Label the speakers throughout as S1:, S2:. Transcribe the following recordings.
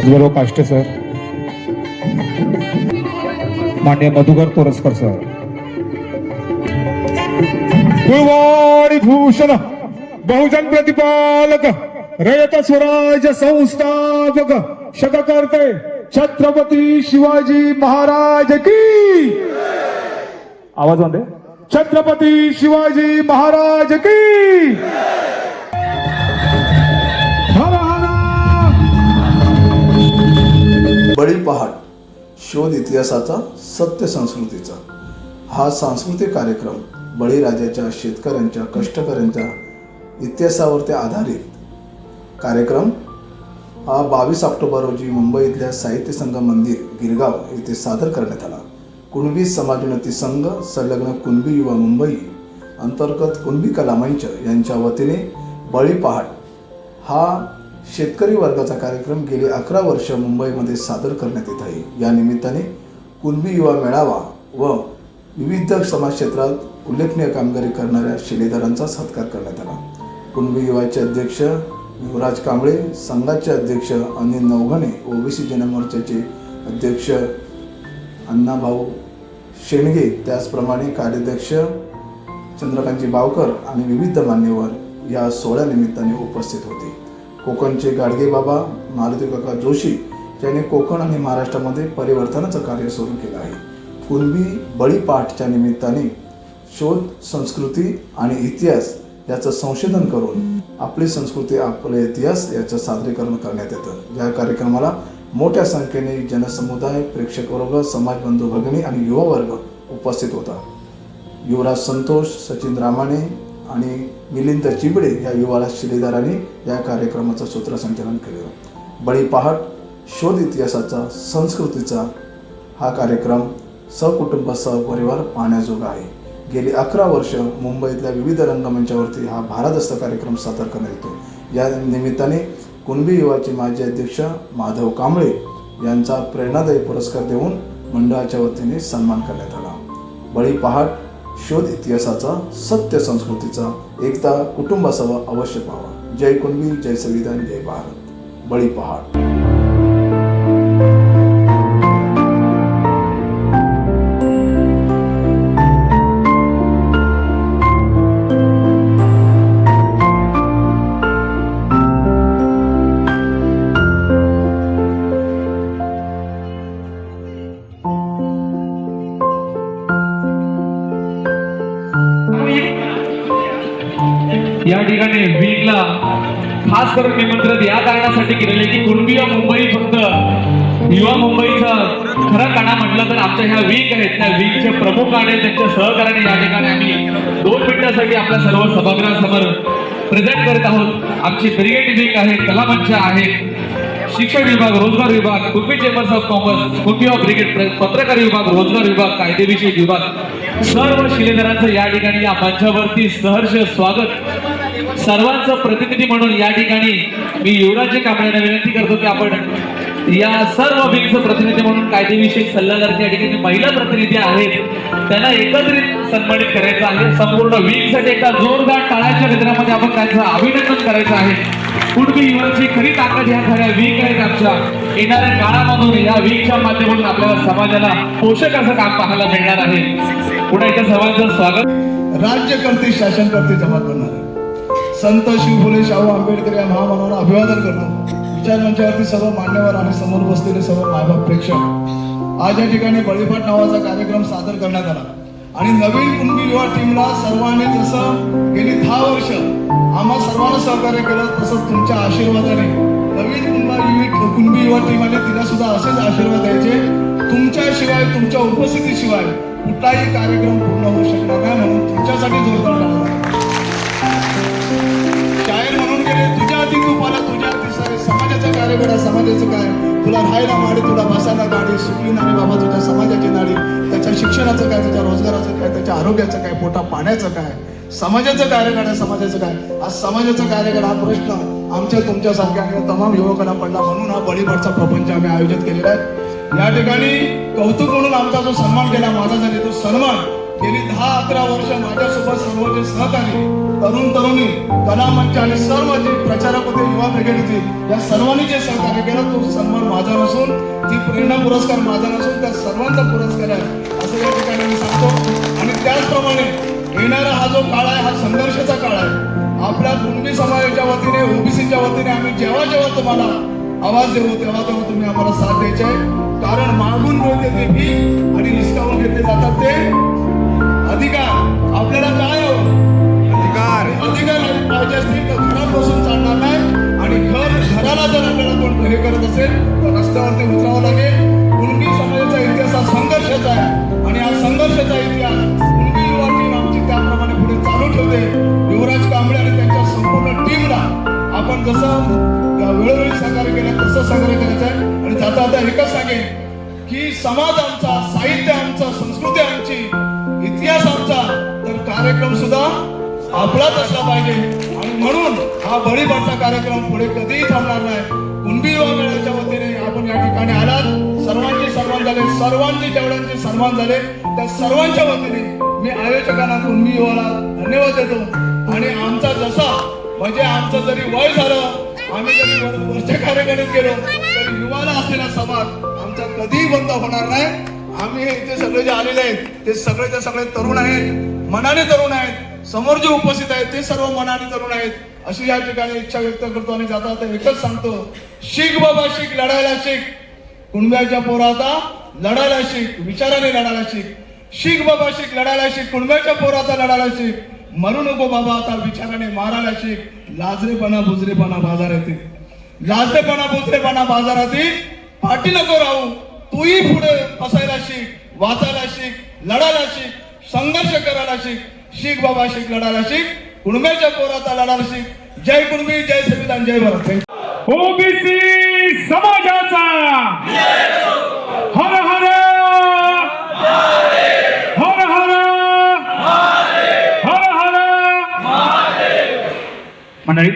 S1: ज्वरो काष्टे सर. मान्य मधुकर तोरसकर सर. कुळवाडी भूषण बहुजन प्रतिपालक रयत स्वराज संस्थापक शतकर्ते छत्रपती शिवाजी महाराज की आवाजमध्ये छत्रपती शिवाजी महाराज की
S2: बळीपहाट शोध इतिहासाचा सत्य संस्कृतीचा. हा सांस्कृतिक कार्यक्रम बळीराजाच्या शेतकऱ्यांच्या कष्टकऱ्यांच्या इतिहासावरती आधारित. कार्यक्रम हा बावीस ऑक्टोबर रोजी मुंबईतल्या साहित्य संघ मंदिर गिरगाव येथे सादर करण्यात आला. कुणबी समाजोन्नती संघ संलग्न कुणबी युवा मुंबई अंतर्गत कुणबी कला मंच यांच्या वतीने बळी पहाट हा शेतकरी वर्गाचा कार्यक्रम गेली अकरा वर्ष मुंबईमध्ये सादर करण्यात येत आहे. या निमित्ताने कुणबी युवा मेळावा व विविध समाज क्षेत्रात उल्लेखनीय कामगिरी करणाऱ्या शिलेदारांचा सत्कार करण्यात आला. कुणबी युवाचे अध्यक्ष युवराज कांबळे संघाचे अध्यक्ष अनिल नवघणे ओबीसी जनमोर्चाचे अध्यक्ष अण्णाभाऊ शेणगे त्याचप्रमाणे कार्याध्यक्ष चंद्रकांतजी बावकर आणि विविध मान्यवर या सोहळ्यानिमित्ताने उपस्थित होते. कोकणचे गाडगे बाबा मारुती काका जोशी यांनी कोकण आणि महाराष्ट्रामध्ये परिवर्तनाचं कार्य सुरू केलं आहे. कुणबी बळीपाठच्या निमित्ताने शोध संस्कृती आणि इतिहास याचं संशोधन करून आपली संस्कृती आपले इतिहास याचं सादरीकरण करण्यात येतं. या कार्यक्रमाला मोठ्या संख्येने जनसमुदाय प्रेक्षक वर्ग समाजबंधू भगिनी आणि युवा वर्ग उपस्थित होता. युवराज संतोष सचिन रामाणे आणि मिलिंद चिबडे या युवाला शिलेदाराने या कार्यक्रमाचं सूत्रसंचालन केलं. बळीपहाट शोध इतिहासाचा संस्कृतीचा हा कार्यक्रम सहकुटुंब सहपरिवार पाहण्याजोगा आहे. गेली अकरा वर्ष मुंबईतल्या विविध रंगमंचावरती हा भारदस्त कार्यक्रम सादर करण्यात येतो या निमित्ताने कुणबी युवाचे माजी अध्यक्ष माधव कांबळे यांचा प्रेरणादायी पुरस्कार देऊन मंडळाच्या वतीने सन्मान करण्यात आला. बळी पहाट शोध इतिहासाचा सत्य संस्कृतीचा एकदा कुटुंबासह अवश्य पावा. जय कुणबी जय संविधान जय भारत. बळी पहाड.
S3: या ठिकाणी वीकला खास करून निमंत्रित या कारणासाठी केलेले की कुणबी या मुंबई फक्त युवा मुंबईचा खरा काना म्हटलं तर आमच्या ह्या वीक आहेत. त्या वीकचे प्रमुख आणि त्यांच्या सहकार्याने या ठिकाणी आम्ही दोन मिनिटासाठी आपल्या सर्व सभागृहासमोर प्रेझेंट करत आहोत. आमची ब्रिगेड वीक आहे कलामंच आहे. शिक्षण विभाग रोजगार विभाग कुपी चेंबर्स ऑफ कॉमर्स कुपी ऑफ ब्रिगेड पत्रकार विभाग रोजगार विभाग कायदेविषयक विभाग. सर्व शिलेदारांचं या ठिकाणी या मंचावरती सहर्ष स्वागत. सर्वांचं प्रतिनिधी म्हणून या ठिकाणी मी युवराज कांबळेंना विनंती करतो की आपण या सर्व विंगचं प्रतिनिधी म्हणून कायदेविषयक सल्लागार या ठिकाणी महिला प्रतिनिधी आहेत त्यांना एकत्रित सन्मानित करायचं आहे. संपूर्ण विंगसाठी एका जोरदार टाळाच्या गजरामध्ये आपण त्यांचं अभिनंदन करायचं आहे. कुणबी युवांची खरी ताकद ह्या खऱ्या वीक आहेत आमच्या. येणाऱ्या काळामधून या वीकच्या माध्यमातून आपल्याला समाजाला पोषक असं काम पाहायला मिळणार आहे. पुन्हा एकदा सर्वांचं स्वागत.
S4: राज्यकर्ते शासनकर्ते जमा करणार संत शिवफुले शाहू आंबेडकर या महामानवाला अभिवादन करणं विचार मंचावरती सर्व मान्यवर आणि समोर बसलेले सर्व मायबाप प्रेक्षक. आज या ठिकाणी बळीपाट नावाचा कार्यक्रम सादर करण्यात आला. आणि नवीन कुणबी युवा टीमला सर्वांनी जसं गेली दहा वर्ष आम्हा सर्वांना सहकार्य केलं तसं तुमच्या आशीर्वादाने नवीन कुणबा युवी कुणबी युवा टीम आली तिला सुद्धा असेच आशीर्वाद द्यायचे. तुमच्याशिवाय तुमच्या उपस्थितीशिवाय कुठलाही कार्यक्रम पूर्ण होऊ शकणार नाही म्हणून तुमच्यासाठी जोरदार शायर म्हणून गेले तुझ्या हाती तुपाला तुझ्या हाती समाजाचं कार्य बघा समाजाचं काय? तुला राहायला माडी तुला बसायला गाडी सुकली नाही बाबा तुझ्या समाजाची नाडी त्याच्या शिक्षणाचं काय त्याच्या रोजगाराचं काय त्याच्या आरोग्याचं काय पोटा पाण्याचं काय? समाजाचं कार्य करा समाजाचं काय? आज समाजाचं कार्य करा हा प्रश्न आमच्या तुमच्यासारख्या तमाम युवकांना पडला म्हणून हा बळीभरचा प्रपंच आम्ही आयोजित केलेला आहे. या ठिकाणी कौतुक म्हणून आमचा जो सन्मान केला माझा झाले तो सन्मान. गेली दहा अकरा वर्ष माझ्यासोबत सर्वचे सहकारी तरुण तरुणी कलामंच आणि सर्व जे प्रचारक होते युवा ब्रिगेड होते या सर्वांनी जे सहकार्य केलं तो सन्मान माझा नसून ती प्रेरणा पुरस्कार माझा नसून त्या सर्वांचा पुरस्कार आहे असं या ठिकाणी मी सांगतो. आणि त्याचप्रमाणे येणारा हा जो काळ आहे हा संघर्षाचा काळ आहे. आपल्या कुणबी समाजाच्या वतीने ओबीसीच्या वतीने आम्ही जेव्हा जेव्हा तुम्हाला आवाज देऊ तेव्हा तेव्हा तुम्ही आम्हाला साथ द्यायचे. आहे कारण मागून मिळते ते भीक आणि निष्कावून घेतले जातात ते. अधिकार. आपल्याला काय हवं अधिकार. अधिकार पाहिजे असतील तर घरात बसून चालणार नाही. आणि घर घराला जर आपल्याला कोण हे करत असेल तर रस्त्यावरती उतरावं लागेल. कार्यक्रम सुद्धा आपलाच असला पाहिजे. आणि म्हणून हा बळीपाडचा कार्यक्रम पुढे कधीही थांबणार नाही. कुणबी युवा मेळ्याच्या वतीने आपण या ठिकाणी आलात. सर्वांचे सन्मान झाले. सर्वांचे जेवढ्यांचे सन्मान झाले. त्या सर्वांच्या वतीने मी आयोजकांना कुणबी युवाला धन्यवाद देतो. आणि आमचा जसा म्हणजे आमचं जरी वय झालं आम्ही जरी वर- वरच्या कार्यक्रमात गेलो तरी युवाला असलेला समाज आमचा कधीही बंद होणार नाही. आम्ही हे इथे सगळे जे आलेले आहेत ते सगळेच्या सगळे तरुण आहेत. मनाने तरुण आहेत समोर जे उपस्थित आहेत ते सर्व मनाने तरुण आहेत. अशी या ठिकाणी इच्छा व्यक्त करतो आणि जाता आता एकच सांगतो शिक बाबा शिक लढायला शिक कुणब्याच्या पोराचा लढायला शिक विचाराने लढायला शिक शिक बाबा शिक लढायला शिक कुणब्याच्या पोराचा लढायला शिक मरू नको बाबा आता विचाराने मारायला शिक लाजरेपणा बुजरेपणा बाजार येते लाजरेपणा बुजरेपणा बाजारात येईल पाठी नको राहू. तूही पुढे बसायला शिक वाचायला शिक लढायला शिक संघर्ष करायला शिक शिक बाबा शिक लढायला शिक. कुणब्याच्या पोराचा लढायला शिक. जय कुणबी जय संविधान जय भारत.
S1: ओबीसी समाजाचा. हर हर. हर हर. हर हर. मंडळी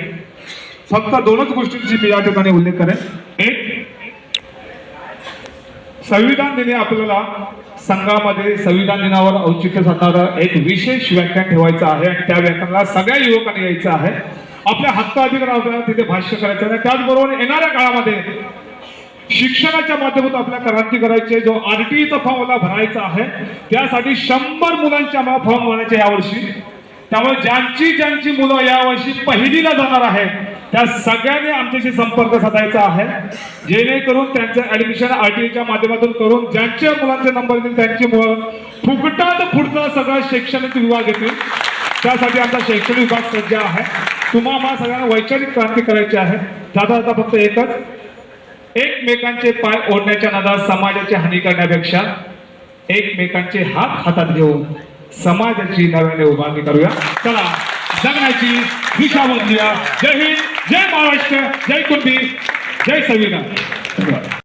S1: फक्त दोनच गोष्टींची मी या ठिकाणी उल्लेख करेन. एक संविधान दिने आपल्याला संघामध्ये संविधान दिनावर औचित्य साधणारं एक विशेष व्याख्यान ठेवायचं आहे आणि त्या व्याख्यानाला सगळ्या युवकांनी यायचं आहे. आपल्या हक्क अधिकारावर तिथे भाष्य करायचं आहे. त्याचबरोबर येणाऱ्या काळामध्ये शिक्षणाच्या माध्यमातून आपल्या क्रांती करायची जो आर टीचा फॉर्म मला भरायचा आहे त्यासाठी शंभर मुलांच्या मला फॉर्म भरायचे यावर्षी. त्यामुळे ज्यांची ज्यांची मुलं यावर्षी पहिलीला जाणार आहेत त्या सगळ्यांनी आमच्याशी संपर्क साधायचा आहे. जेणेकरून त्यांचं ऍडमिशन आरटीईच्या माध्यमातून करून ज्यांच्या मुलांचे नंबर येतील त्यांची मुलं फुकटात पुढचा सगळा शैक्षणिक विभाग येतील. त्यासाठी आमचा शैक्षणिक विभाग सज्ज आहे. तुम्हाला सगळ्यांना वैचारिक क्रांती करायची आहे. जाता जाता फक्त एकच. एकमेकांचे पाय ओढण्याच्या नादात समाजाची हानी करण्यापेक्षा एकमेकांचे हात हातात घेऊन समाजाची नव्याने उभारणी करूया. चला जगण्याची दिशा बदलूया जय हिंद. जय महाराष्ट्र जय कुंभी जय संविधान धन्यवाद